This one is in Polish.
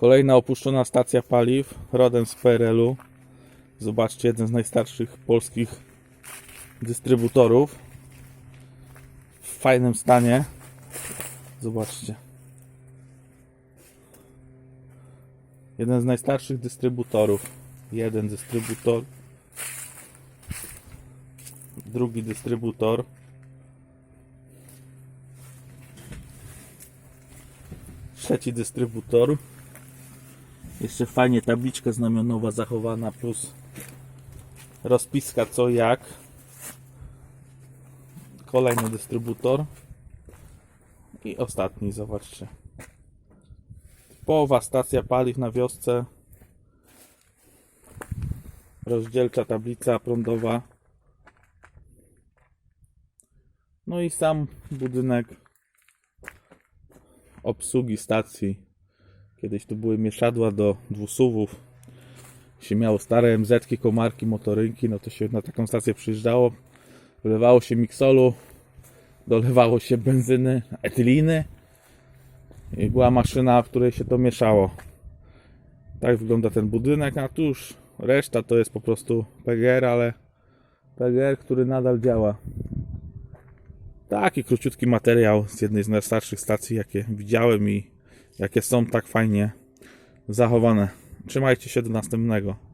Kolejna opuszczona stacja paliw, rodem z PRL-u. Zobaczcie, jeden z najstarszych polskich dystrybutorów. W fajnym stanie. Zobaczcie. Jeden z najstarszych dystrybutorów. Jeden dystrybutor. Drugi dystrybutor. Trzeci dystrybutor. Jeszcze fajnie tabliczka znamionowa zachowana plus rozpiska co jak. Kolejny dystrybutor. I ostatni, zobaczcie. Połowa stacja paliw na wiosce. Rozdzielcza tablica prądowa. No i sam budynek obsługi stacji. Kiedyś tu były mieszadła do dwusuwów. Się miało stare MZ, komarki, motorynki, no to się na taką stację przyjeżdżało. Wylewało się miksolu, dolewało się benzyny, etyliny i była maszyna, w której się to mieszało. Tak wygląda ten budynek, a tu już reszta to jest po prostu PGR, ale PGR, który nadal działa. Taki króciutki materiał z jednej z najstarszych stacji, jakie widziałem i jakie są tak fajnie zachowane. Trzymajcie się do następnego.